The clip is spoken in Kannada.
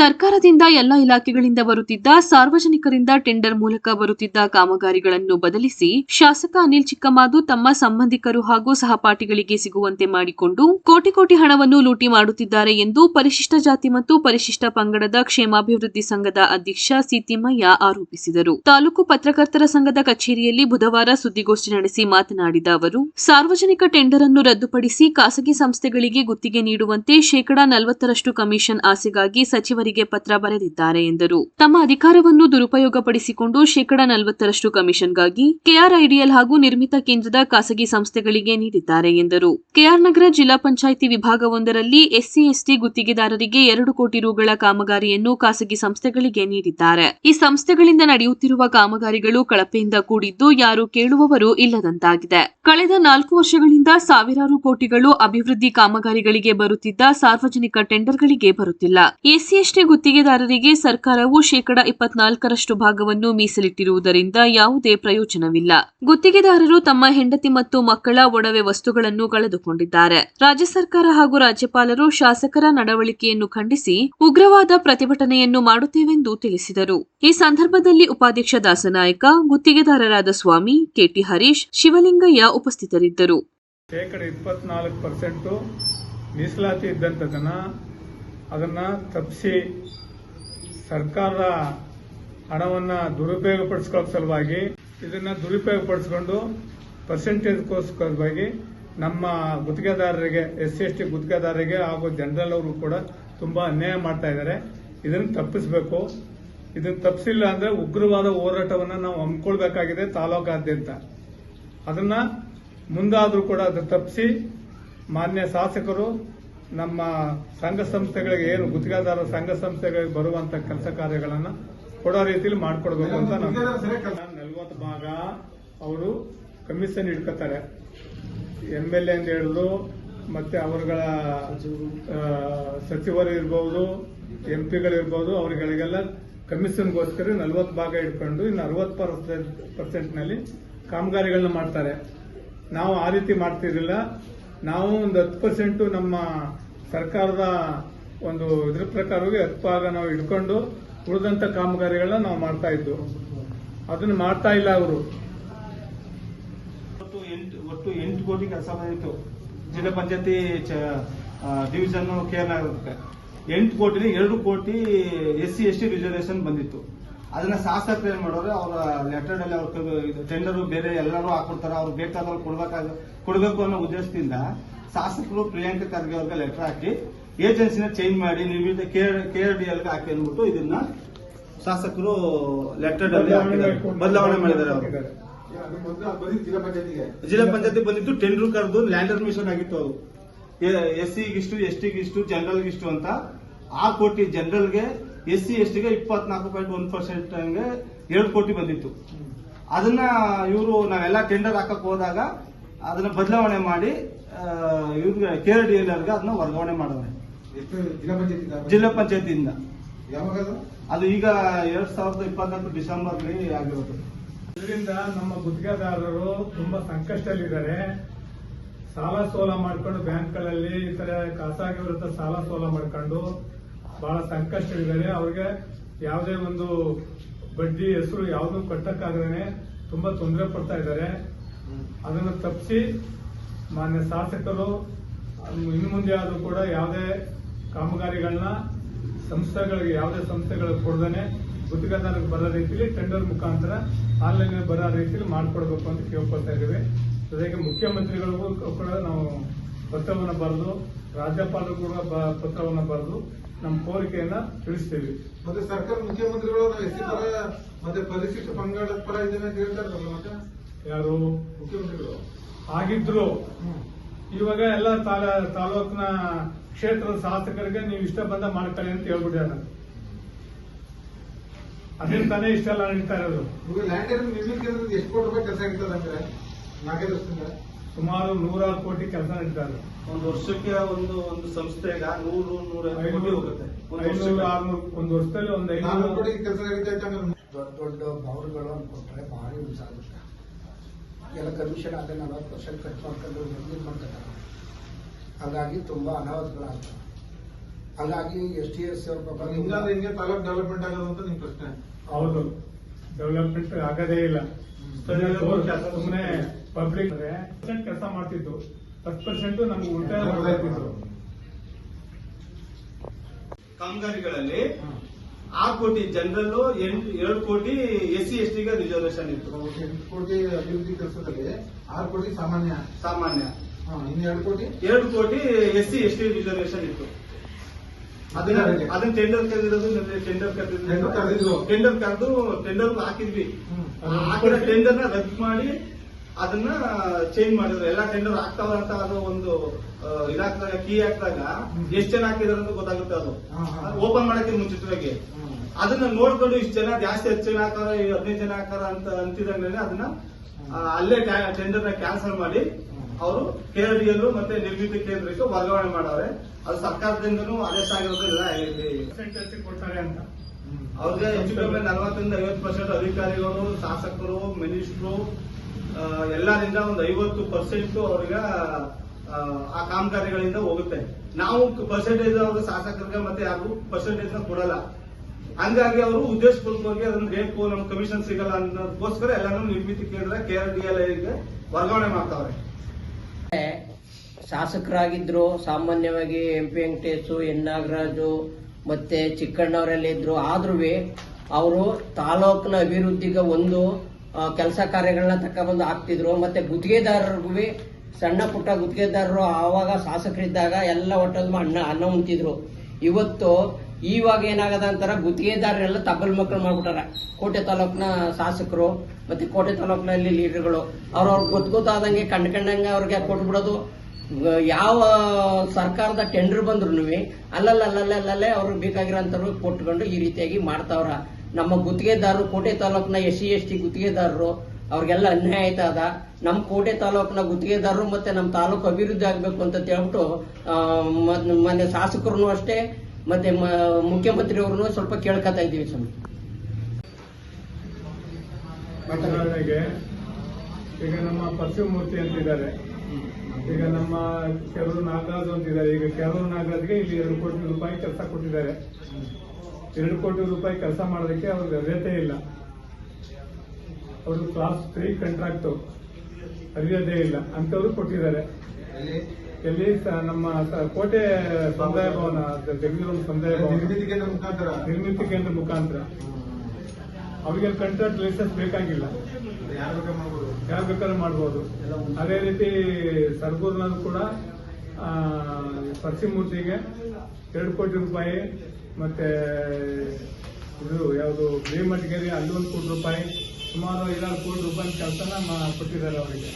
ಸರ್ಕಾರದಿಂದ ಎಲ್ಲ ಇಲಾಖೆಗಳಿಂದ ಬರುತ್ತಿದ್ದ ಸಾರ್ವಜನಿಕರಿಂದ ಟೆಂಡರ್ ಮೂಲಕ ಬರುತ್ತಿದ್ದ ಕಾಮಗಾರಿಗಳನ್ನು ಬದಲಿಸಿ ಶಾಸಕ ಅನಿಲ್ ಚಿಕ್ಕಮಾದು ತಮ್ಮ ಸಂಬಂಧಿಕರು ಹಾಗೂ ಸಹಪಾಠಿಗಳಿಗೆ ಸಿಗುವಂತೆ ಮಾಡಿಕೊಂಡು ಕೋಟಿ ಕೋಟಿ ಹಣವನ್ನು ಲೂಟಿ ಮಾಡುತ್ತಿದ್ದಾರೆ ಎಂದು ಪರಿಶಿಷ್ಟ ಜಾತಿ ಮತ್ತು ಪರಿಶಿಷ್ಟ ಪಂಗಡದ ಕ್ಷೇಮಾಭಿವೃದ್ಧಿ ಸಂಘದ ಅಧ್ಯಕ್ಷ ಸಿತಿಮ್ಮಯ್ಯ ಆರೋಪಿಸಿದರು. ತಾಲೂಕು ಪತ್ರಕರ್ತರ ಸಂಘದ ಕಚೇರಿಯಲ್ಲಿ ಬುಧವಾರ ಸುದ್ದಿಗೋಷ್ಠಿ ನಡೆಸಿ ಮಾತನಾಡಿದ ಅವರು, ಸಾರ್ವಜನಿಕ ಟೆಂಡರ್ ಅನ್ನು ರದ್ದುಪಡಿಸಿ ಖಾಸಗಿ ಸಂಸ್ಥೆಗಳಿಗೆ ಗುತ್ತಿಗೆ ನೀಡುವಂತೆ ಶೇಕಡಾ ನಲವತ್ತರಷ್ಟು ಕಮಿಷನ್ ಆಸೆಗಾಗಿ ಸಚಿವರಿಗೆ ಪತ್ರ ಬರೆದಿದ್ದಾರೆ ಎಂದರು. ತಮ್ಮ ಅಧಿಕಾರವನ್ನು ದುರುಪಯೋಗಪಡಿಸಿಕೊಂಡು ಶೇಕಡಾ ನಲವತ್ತರಷ್ಟು ಕಮಿಷನ್ಗಾಗಿ ಕೆಆರ್ ಐಡಿಎಲ್ ಹಾಗೂ ನಿರ್ಮಿತ ಕೇಂದ್ರದ ಖಾಸಗಿ ಸಂಸ್ಥೆಗಳಿಗೆ ನೀಡಿದ್ದಾರೆ ಎಂದರು. ಕೆಆರ್ ನಗರ ಜಿಲ್ಲಾ ಪಂಚಾಯಿತಿ ವಿಭಾಗವೊಂದರಲ್ಲಿ ಎಸ್ಸಿ, ಎಸ್ಟಿ ಗುತ್ತಿಗೆದಾರರಿಗೆ ಎರಡು ಕೋಟಿ ರುಗಳ ಕಾಮಗಾರಿಯನ್ನು ಖಾಸಗಿ ಸಂಸ್ಥೆಗಳಿಗೆ ನೀಡಿದ್ದಾರೆ. ಈ ಸಂಸ್ಥೆಗಳಿಂದ ನಡೆಯುತ್ತಿರುವ ಕಾಮಗಾರಿಗಳು ಕಳಪೆಯಿಂದ ಕೂಡಿದ್ದು ಯಾರು ಕೇಳುವವರು ಇಲ್ಲದಂತಾಗಿದೆ. ಕಳೆದ ನಾಲ್ಕು ವರ್ಷಗಳಿಂದ ಸಾವಿರಾರು ಕೋಟಿಗಳು ಅಭಿವೃದ್ಧಿ ಕಾಮಗಾರಿಗಳಿಗೆ ಬರುತ್ತಿದ್ದ ಸಾರ್ವಜನಿಕ ಟೆಂಡರ್ಗಳಿಗೆ ಬರುತ್ತಿಲ್ಲ. ಎಸ್ಸಿ ಎಸ್ಟಿ ಗುತ್ತಿಗೆದಾರರಿಗೆ ಸರ್ಕಾರವು ಶೇಕಡಾ ಇಪ್ಪತ್ನಾಲ್ಕರಷ್ಟು ಭಾಗವನ್ನು ಮೀಸಲಿಟ್ಟಿರುವುದರಿಂದ ಯಾವುದೇ ಪ್ರಯೋಜನವಿಲ್ಲ. ಗುತ್ತಿಗೆದಾರರು ತಮ್ಮ ಹೆಂಡತಿ ಮತ್ತು ಮಕ್ಕಳ ಒಡವೆ ವಸ್ತುಗಳನ್ನು ಕಳೆದುಕೊಂಡಿದ್ದಾರೆ. ರಾಜ್ಯ ಸರ್ಕಾರ ಹಾಗೂ ರಾಜ್ಯಪಾಲರು ಶಾಸಕರ ನಡವಳಿಕೆಯನ್ನು ಖಂಡಿಸಿ ಉಗ್ರವಾದ ಪ್ರತಿಭಟನೆಯನ್ನು ಮಾಡುತ್ತೇವೆಂದು ತಿಳಿಸಿದರು. ಈ ಸಂದರ್ಭದಲ್ಲಿ ಉಪಾಧ್ಯಕ್ಷ ದಾಸನಾಯಕ, ಗುತ್ತಿಗೆದಾರರಾದ ಸ್ವಾಮಿ, ಕೆಟಿ ಹರೀಶ್, ಶಿವಲಿಂಗಯ್ಯ ಉಪಸ್ಥಿತರಿದ್ದರು. ಅದನ್ನು ತಪ್ಪಿಸಿ ಸರ್ಕಾರದ ಹಣವನ್ನು ದುರುಪಯೋಗಪಡಿಸ್ಕೊಳ್ಳೋ ಸಲುವಾಗಿ ಇದನ್ನು ದುರುಪಯೋಗಪಡಿಸ್ಕೊಂಡು ಪರ್ಸೆಂಟೇಜ್ಗೋಸ್ಕರವಾಗಿ ನಮ್ಮ ಗುತ್ತಿಗೆದಾರರಿಗೆ ಎಸ್ ಸಿ ಎಸ್ ಟಿ ಗುತ್ತಿಗೆದಾರರಿಗೆ ಹಾಗೂ ಜನರಲ್ ಅವರು ಕೂಡ ತುಂಬ ಅನ್ಯಾಯ ಮಾಡ್ತಾ ಇದ್ದಾರೆ. ಇದನ್ನು ತಪ್ಪಿಸಬೇಕು. ಇದನ್ನು ತಪ್ಪಿಸಿಲ್ಲ ಅಂದರೆ ಉಗ್ರವಾದ ಹೋರಾಟವನ್ನು ನಾವು ಹಮ್ಮಿಕೊಳ್ಬೇಕಾಗಿದೆ ತಾಲೂಕಾದ್ಯಂತ. ಅದನ್ನ ಮುಂದಾದರೂ ಕೂಡ ಅದು ತಪ್ಪಿಸಿ ಮಾನ್ಯ ಶಾಸಕರು ನಮ್ಮ ಸಂಘ ಸಂಸ್ಥೆಗಳಿಗೆ ಏನು ಗುತ್ತಿಗೆದಾರ ಸಂಘ ಸಂಸ್ಥೆಗಳಿಗೆ ಬರುವಂತ ಕೆಲಸ ಕಾರ್ಯಗಳನ್ನು ಕೊಡೋ ರೀತಿಯಲ್ಲಿ ಮಾಡ್ಕೊಡ್ಬೇಕು ಅಂತ ನಲ್ವತ್ತು ಭಾಗ ಅವರು ಕಮಿಷನ್ ಇಟ್ಕೋತಾರೆ ಎಂ ಎಲ್ ಎ ಅಂತ ಹೇಳಿದ್ರು ಮತ್ತೆ ಅವರುಗಳ ಸಚಿವರು ಇರ್ಬೋದು ಎಂ ಪಿಗಳಿರ್ಬೋದು ಅವರುಗಳಿಗೆಲ್ಲ ಕಮಿಷನ್ಗೋಸ್ಕರ ನಲ್ವತ್ತು ಭಾಗ ಇಟ್ಕೊಂಡು ಇನ್ನು ಅರವತ್ತು ಪರ್ಸೆಂಟ್ ಪರ್ಸೆಂಟ್ನಲ್ಲಿ ಕಾಮಗಾರಿಗಳನ್ನ ಮಾಡ್ತಾರೆ. ನಾವು ಆ ರೀತಿ ಮಾಡ್ತಿರ್ಲಿಲ್ಲ. ನಾವು ಒಂದು ಹತ್ತು ಪರ್ಸೆಂಟು ನಮ್ಮ ಸರ್ಕಾರದ ಒಂದು ಇದ್ರ ಪ್ರಕಾರವಾಗಿ ಹತ್ತು ಭಾಗ ನಾವು ಇಟ್ಕೊಂಡು ಉಳಿದಂತ ಕಾಮಗಾರಿಗಳನ್ನ ನಾವು ಮಾಡ್ತಾ ಇದ್ದು. ಅದನ್ನ ಮಾಡ್ತಾ ಇಲ್ಲ ಅವರು. ಒಟ್ಟು ಎಂಟು ಕೋಟಿ ಕೆಲಸ ಬಂದಿತ್ತು. ಜಿಲ್ಲಾ ಪಂಚಾಯತಿ ಡಿವಿಷನ್ ಕೇರಳ ಎಂಟು ಕೋಟಿ ಎರಡು ಕೋಟಿ S C S T reservation ಬಂದಿತ್ತು. ಅದನ್ನ ಶಾಸಕರು ಏನ್ ಮಾಡೋರು ಅವ್ರ ಲೆಟರ್ ಅಲ್ಲಿ ಅವ್ರ ಟೆಂಡರ್ ಬೇರೆ ಎಲ್ಲರೂ ಹಾಕೊಡ್ತಾರೆ ಅವ್ರು ಬೇಕಾದವ್ರು ಕೊಡ್ಬೇಕಾಗ ಕೊಡಬೇಕು ಅನ್ನೋ ಉದ್ದೇಶದಿಂದ ಶಾಸಕರು ಪ್ರಿಯಾಂಕ ಖರ್ಗೆ ಅವ್ರಿಗೆ ಲೆಟರ್ ಹಾಕಿ ಏಜೆನ್ಸಿನ ಚೇಂಜ್ ಮಾಡಿ ನಿರ್ಮಿತ ಕೆ ಆರ್ ಡಿ ಎಲ್ಗೆ ಹಾಕಿ ಅಂದ್ಬಿಟ್ಟು ಇದನ್ನ ಶಾಸಕರು ಲೆಟರ್ ಅಲ್ಲಿ ಬದಲಾವಣೆ ಮಾಡಿದ್ದಾರೆ ಅವರು. ಜಿಲ್ಲಾ ಪಂಚಾಯತಿ ಬಂದಿತ್ತು ಟೆಂಡರ್ ಕರೆದು ಲ್ಯಾಂಡರ್ ಮಿಷನ್ ಆಗಿತ್ತು ಅವರು ಎಸ್ ಸಿಗಿಷ್ಟು ಎಸ್ ಟಿಗಿಷ್ಟು ಜನರಲ್ಗಿಷ್ಟು ಅಂತ ಆ ಕೋಟಿ ಜನರಲ್ಗೆ ಎಸ್ ಸಿ ಎಸ್ ಟಿಗೆ ಇಪ್ಪತ್ನಾಲ್ಕು ಪಾಯಿಂಟ್ ಒಂದು ಪರ್ಸೆಂಟ್ ಎರಡು ಕೋಟಿ ಬಂದಿತ್ತು. ಅದನ್ನ ಇವರು ನಾವೆಲ್ಲ ಟೆಂಡರ್ ಹಾಕಕ್ ಹೋದಾಗ ಅದನ್ನ ಬದಲಾವಣೆ ಮಾಡಿ ಇವ್ರಿಗೆ ಕೆ ಡಿ ಎಲ್ ಅದನ್ನ ವರ್ಗಾವಣೆ ಮಾಡಿದ್ರೆ ಜಿಲ್ಲಾ ಪಂಚಾಯತಿ ಜಿಲ್ಲಾ ಪಂಚಾಯತಿಯಿಂದ. ಯಾವಾಗ ಅದು? ಅದು ಈಗ ಎರಡ್ ಸಾವಿರದ ಇಪ್ಪತ್ನಾಲ್ಕು ಡಿಸೆಂಬರ್ ಆಗಿರೋದು. ಇದರಿಂದ ನಮ್ಮ ಗುತ್ತಿಗೆದಾರರು ತುಂಬಾ ಸಂಕಷ್ಟದಲ್ಲಿದ್ದಾರೆ. ಸಾಲ ಸೋಲ ಮಾಡ್ಕೊಂಡು ಬ್ಯಾಂಕ್ಗಳಲ್ಲಿ ಈ ತರ ಖಾಸಗಿ ವಿರುದ್ಧ ಸಾಲ ಸೋಲ ಮಾಡ್ಕೊಂಡು ಬಹಳ ಸಂಕಷ್ಟವಿದ್ದಾರೆ. ಅವ್ರಿಗೆ ಯಾವುದೇ ಒಂದು ಬಡ್ಡಿ ಹೆಸರು ಯಾವುದು ಕಟ್ಟಕ್ಕಾಗದೇ ತುಂಬಾ ತೊಂದರೆ ಪಡ್ತಾ ಇದ್ದಾರೆ. ಅದನ್ನು ತಪ್ಪಿಸಿ ಮಾನ್ಯ ಶಾಸಕರು, ಇನ್ನು ಮುಂದೆ ಆದರೂ ಕೂಡ ಯಾವುದೇ ಕಾಮಗಾರಿಗಳನ್ನ ಸಂಸ್ಥೆಗಳಿಗೆ, ಯಾವುದೇ ಸಂಸ್ಥೆಗಳಿಗೆ ಕೊಡದೇ ಗುತ್ತಿಗೆದಾರರಿಗೆ ಬರೋ ರೀತಿಯಲ್ಲಿ ಟೆಂಡರ್ ಮುಖಾಂತರ ಆನ್ಲೈನ್ ಬರೋ ರೀತಿಯಲ್ಲಿ ಮಾಡಿಕೊಡ್ಬೇಕು ಅಂತ ಕೇಳ್ಕೊಳ್ತಾ ಇದ್ದೀವಿ. ಜೊತೆಗೆ ಮುಖ್ಯಮಂತ್ರಿಗಳಿಗೂ ಕೂಡ ನಾವು ಪತ್ರವನ್ನು ಬರೆದು, ರಾಜ್ಯಪಾಲರು ಕೂಡ ಪತ್ರವನ್ನು ಬರೆದು ನಮ್ಮ ಕೋರಿಕೆಯನ್ನ ತಿಳಿಸ್ತೀವಿ. ಮತ್ತೆ ಸರ್ಕಾರ ಮುಖ್ಯಮಂತ್ರಿಗಳು ನಾವು ಎಸ್ ಪರ ಮತ್ತೆ ಪರಿಶಿಷ್ಟ ಪಂಗಡ ಪರ ಇದ್ದೇವೆ ಅಂತ ಹೇಳ್ತಾರಲ್ಲ ಮತ್ತೆ? ಯಾರು? ಮುಖ್ಯಮಂತ್ರಿಗಳು. ಆಗಿದ್ರು ಇವಾಗ ಎಲ್ಲ ತಾಲ- ತಾಲೂಕಿನ ಕ್ಷೇತ್ರದ ಶಾಸಕರಿಗೆ ನೀವು ಇಷ್ಟ ಬಂದ ಮಾಡ್ಕೊಳ್ಳಿ ಅಂತ ಹೇಳ್ಬಿಟ್ಟಾರೆ ಅದೇನ್ ತಾನೇ ಇಷ್ಟೆಲ್ಲ ನಡೀತಾ ಇರೋದು. ಲ್ಯಾಂಡ್ ಎಷ್ಟು ಕೋಟಿ ರೂಪಾಯಿ ಕೆಲಸ ಆಗ್ತದೆ ಅಂದ್ರೆ ನಾಗೇಂದ್ರ ಸುಮಾರು ನೂರಾರು ಕೋಟಿ ಕೆಲಸ ನಡೀತಾರೆ ಒಂದು ವರ್ಷಕ್ಕೆ ಒಂದು ಒಂದು ಸಂಸ್ಥೆಗ ನೂರು ನೂರ ಕೋಟಿ ಹೋಗುತ್ತೆ. ಒಂದು ಐನೂರು ವರ್ಷಕ್ಕೆ. ಆರ್ನೂರು ಒಂದು ವರ್ಷದಲ್ಲಿ ಒಂದು ಐನೂರು. ಕೋಟಿ ಕೆಲಸ ದೊಡ್ಡ ದೊಡ್ಡ ಬೌರ್ಗಳು ಕೊಟ್ಟರೆ ಭಾರಿ ಯೂಸ್ ಆಗುತ್ತೆ. ಎಲ್ಲ ಕಮಿಷನ್ ಆದ್ರೆ ನಲವತ್ತು ಪರ್ಸೆಂಟ್ ಕಟ್ ಮಾಡ್ಕೊಂಡು ನಿರ್ಮಿತ ಮಾಡ್ತಾರೆ. ಹಾಗಾಗಿ ತುಂಬ ಅನಾಹುತಗಳಾಗ್ತವೆ. ಹಾಗಾಗಿ ಎಸ್ ಟಿ ಎಸ್ ಹಿಂಗಾದ್ರೆ ಹಿಂಗೆ ತಾಲೂಕ್ ಡೆವಲಪ್ಮೆಂಟ್ ಆಗೋದು ಅಂತ ನಿಮ್ ಪ್ರಶ್ನೆ. ಹೌದು. ಡೆವಲಪ್ಮೆಂಟ್ ಆಗದೇ ಇಲ್ಲ. ಸುಮ್ಮನೆ ಪಬ್ಲಿಕ್ ಕೆಲಸ ಮಾಡ್ತಿದ್ದು ಹತ್ತು ಪರ್ಸೆಂಟ್ ನಮ್ಗೆ ಉಳಿತಾಯ ಮಾಡ್ತಿದ್ರು ಕಾಮಗಾರಿಗಳಲ್ಲಿ ಆರು ಕೋಟಿ ಜನರಲ್ ಎಂಟು ಎರಡು ಕೋಟಿ ಎಸ್ ಸಿ ಎಸ್ ಟಿಗೆ ರಿಸರ್ವೇಶನ್ ಇತ್ತು ಎಂಟು ಕೋಟಿ ಅಭಿವೃದ್ಧಿ ಕೆಲಸದಲ್ಲಿ ಆರು ಕೋಟಿ ಸಾಮಾನ್ಯ. ಸಾಮಾನ್ಯ. ಇನ್ನೆರಡು ಕೋಟಿ ಎರಡು ಕೋಟಿ? S C S T reservation ಇತ್ತು. ಅದನ್ನ ಅದನ್ನ ಟೆಂಡರ್ ಕರೆದಿರೋದು ಟೆಂಡರ್ ಕರೆದಿದ್ರು. ಟೆಂಡರ್ ಕರೆದು ಟೆಂಡರ್ ಹಾಕಿದ್ವಿ. ಆ ಕಡೆ ಟೆಂಡರ್ನ ರದ್ದು ಮಾಡಿ ಅದನ್ನ ಚೇಂಜ್ ಮಾಡಿದ್ರು. ಎಲ್ಲಾ ಟೆಂಡರ್ ಆಗ್ತಾವ ಅಂತ ಅದು ಒಂದು ಇದಾಗ್ತಾಗ ಕೀ ಹಾಕಿದಾಗ ಎಷ್ಟು ಜನ ಹಾಕಿದಾರೆ ಅಂತ ಗೊತ್ತಾಗುತ್ತೆ ಅದು. ಓಪನ್ ಮಾಡಕ್ಕೆ ಮುಂಚಿತವಾಗಿ. ಅದನ್ನ ನೋಡ್ಕೊಂಡು ಇಷ್ಟು ಜನ ಜಾಸ್ತಿ ಹತ್ತು ಜನ ಹಾಕಾರ ಹದಿನೈದು ಜನ ಹಾಕಾರ ಅಂತ ಅಂತಿದಂಗೆ ಅದನ್ನ ಅಲ್ಲೇ ಟೆಂಡರ್ನ ಕ್ಯಾನ್ಸಲ್ ಮಾಡಿ ಅವರು ಕೆಆರ್ಡಿಎಲ್ ಮತ್ತೆ ನಿರ್ಮಿತಿ ಕೇಂದ್ರಕ್ಕೆ ವರ್ಗಾವಣೆ ಮಾಡವ್ರೆ. ಅದು ಸರ್ಕಾರದಿಂದನು ಆದೇಶ ಆಗಿರೋದು ಇಲ್ಲ ಪರ್ಸೆಂಟೇಜ್ ಕೊಡ್ತಾರೆ ಅಂತ. ಅವ್ರಿಗೆ ಹೆಚ್ಚು ಕಡಿಮೆ ನಲವತ್ತರಿಂದ ಐವತ್ತು ಪರ್ಸೆಂಟ್ ಅಧಿಕಾರಿಗಳು ಶಾಸಕರು ಮಿನಿಸ್ಟ್ರು ಎಲ್ಲರಿಂದ ಒಂದು ಐವತ್ತು ಪರ್ಸೆಂಟ್ ಅವ್ರಿಗೆ ಆ, ಕಾಮಗಾರಿಗಳಿಂದ ಹೋಗುತ್ತೆ. ನಾವು ಪರ್ಸೆಂಟೇಜ್ ಅವ್ರಿಗೆ ಶಾಸಕರಿಗೆ ಮತ್ತೆ ಯಾರು ಪರ್ಸೆಂಟೇಜ್ನ ಕೊಡಲ್ಲ. ಹಂಗಾಗಿ ಅವರು ಉದ್ದೇಶಪೂರ್ವಕವಾಗಿ ಅದನ್ನ ಬೇಕು ನಮ್ ಕಮಿಷನ್ ಸಿಗಲ್ಲ ಅನ್ನೋದಕ್ಕೋಸ್ಕರ ಎಲ್ಲಾನು ನಿರ್ಮಿತಿ ಕೇಂದ್ರ ಕೆ ಆರ್ ಡಿ ಎಲ್ಗೆ ವರ್ಗಾವಣೆ ಮಾಡ್ತಾವ್ರೆ. ಶಾಸಕರಾಗಿದ್ರು ಸಾಮಾನ್ಯವಾಗಿ M P Venkatesh N Nagaraju ಮತ್ತೆ ಚಿಕ್ಕಣ್ಣವರೆಲ್ಲ ಇದ್ರು ಆದ್ರೂ ಅವರು ತಾಲೂಕಿನ ಅಭಿವೃದ್ಧಿಗೆ ಒಂದು ಕೆಲಸ ಕಾರ್ಯಗಳನ್ನ ತಕೊಂಡ್ಬಂದು ಹಾಕ್ತಿದ್ರು. ಮತ್ತೆ ಗುತ್ತಿಗೆದಾರರಿಗೂ ಸಣ್ಣ ಪುಟ್ಟ ಗುತ್ತಿಗೆದಾರರು ಆವಾಗ ಶಾಸಕರಿದ್ದಾಗ ಎಲ್ಲ ಒಟ್ಟೊಂದು ಅನ್ನ ಅನ್ನ ಉಂತಿದ್ರು ಇವತ್ತು ಇವಾಗ ಏನಾಗದ ಅಂತಾರ, ಗುತ್ತಿಗೆದಾರರೆಲ್ಲ ತಬ್ಬಲ್ ಮಕ್ಕಳು ಮಾಡ್ಬಿಟ್ಟಾರ. ಕೋಟೆ ತಾಲೂಕಿನ ಶಾಸಕರು, ಮತ್ತೆ ಕೋಟೆ ತಾಲೂಕಿನಲ್ಲಿ ಲೀಡರ್ಗಳು. ಅವ್ರವ್ರ ಗೊತ್ತು ಗೊತ್ತಾದಂಗೆ ಕಂಡ್ ಕಂಡಂಗೆ ಅವ್ರಿಗೆ ಕೊಟ್ಬಿಡೋದು ಯಾವ ಸರ್ಕಾರದ ಟೆಂಡರ್ ಬಂದ್ರು ಅಲ್ಲಲ್ಲ ಅಲ್ಲಲ್ಲೇ ಅಲ್ಲಲ್ಲೇ ಅವ್ರಿಗೆ ಬೇಕಾಗಿರೋಂಥವ್ರು ಕೊಟ್ಕೊಂಡು ಈ ರೀತಿಯಾಗಿ ಮಾಡ್ತಾವ್ರ. ನಮ್ಮ ಗುತ್ತಿಗೆದಾರರು ಕೋಟೆ ತಾಲೂಕಿನ ಎಸ್ ಸಿ, ಎಸ್ ಟಿ ಗುತ್ತಿಗೆದಾರರು, ಅವ್ರಿಗೆಲ್ಲ ಅನ್ಯಾಯ ಆಯ್ತದ ನಮ್ಮ ಕೋಟೆ ತಾಲೂಕಿನ ಗುತ್ತಿಗೆದಾರರು ಮತ್ತೆ ನಮ್ಮ ತಾಲೂಕು ಅಭಿವೃದ್ಧಿ ಆಗಬೇಕು ಅಂತ ಹೇಳ್ಬಿಟ್ಟು ಮೊನ್ನೆ ಶಾಸಕರು ಅಷ್ಟೇ, ಮತ್ತೆ ಮ- ಮುಖ್ಯಮಂತ್ರಿಯವ್ರನ್ನು ಸ್ವಲ್ಪ ಕೇಳ್ಕೊತಾ ಇದ್ದೀವಿ ಸ್ವಾಮಿ. ಈಗ ನಮ್ಮ ಪರಶುಮೂರ್ತಿ ಅಂತಿದ್ದಾರೆ. ಈಗ ನಮ್ಮ ಕೆರೂರು ನಾಗರಾಜ್ ಅಂತಿದ್ದಾರೆ. ಈಗ ಕೆರೂರು ನಾಗರಾಜ್ಗೆ ಇಲ್ಲಿ ಎರಡು ಕೋಟಿ ರೂಪಾಯಿ ಕೆಲಸ ಕೊಟ್ಟಿದ್ದಾರೆ. ಎರಡು ಕೋಟಿ ರೂಪಾಯಿ ಕೆಲಸ ಮಾಡೋದಕ್ಕೆ ಅವ್ರಿಗೆ ಅರ್ಹತೆ ಇಲ್ಲ. ಅವರು ಕ್ಲಾಸ್ ತ್ರೀ ಕಾಂಟ್ರಾಕ್ಟ್ ಅರ್ಹತೆ ಇಲ್ಲ. ಅಂತವ್ರು ಕೊಟ್ಟಿದ್ದಾರೆ. ಎಲ್ಲಿ? ನಮ್ಮ ಕೋಟೆ ಸಮುದಾಯ ಭವನ ಬೆಂಗಳೂರು ಸಮುದಾಯ ಭವನ. ನಿರ್ಮಿತಿ ಕೇಂದ್ರ ಮುಖಾಂತರ. ಅವರಿಗೆ ಕಂಟ್ರಾಕ್ಟ್ ಲೈಸೆನ್ಸ್ ಬೇಕಾಗಿಲ್ಲ. ಯಾರು ಬೇಕಾದ್ರೆ ಮಾಡ್ಬೋದು. ಯಾರು ಬೇಕಾದ್ರೆ ಮಾಡ್ಬೋದು. ಅದೇ ರೀತಿ ಸರ್ಗೂರ್ನಲ್ಲೂ ಕೂಡ ಆ, ಪರಶಿಮೂರ್ತಿಗೆ ಎರಡು ಕೋಟಿ ರೂಪಾಯಿ ಮತ್ತೆ ಇದು ಯಾವುದು ಭೀಮಟ್ಗೇರಿ ಅಲ್ಲಿ ಒಂದು ಕೋಟಿ ರೂಪಾಯಿ ಸುಮಾರು ಐದಾರು ಕೋಟಿ ರೂಪಾಯಿ ಕೆಲಸನ ಕೊಟ್ಟಿದ್ದಾರೆ ಅವರಿಗೆ.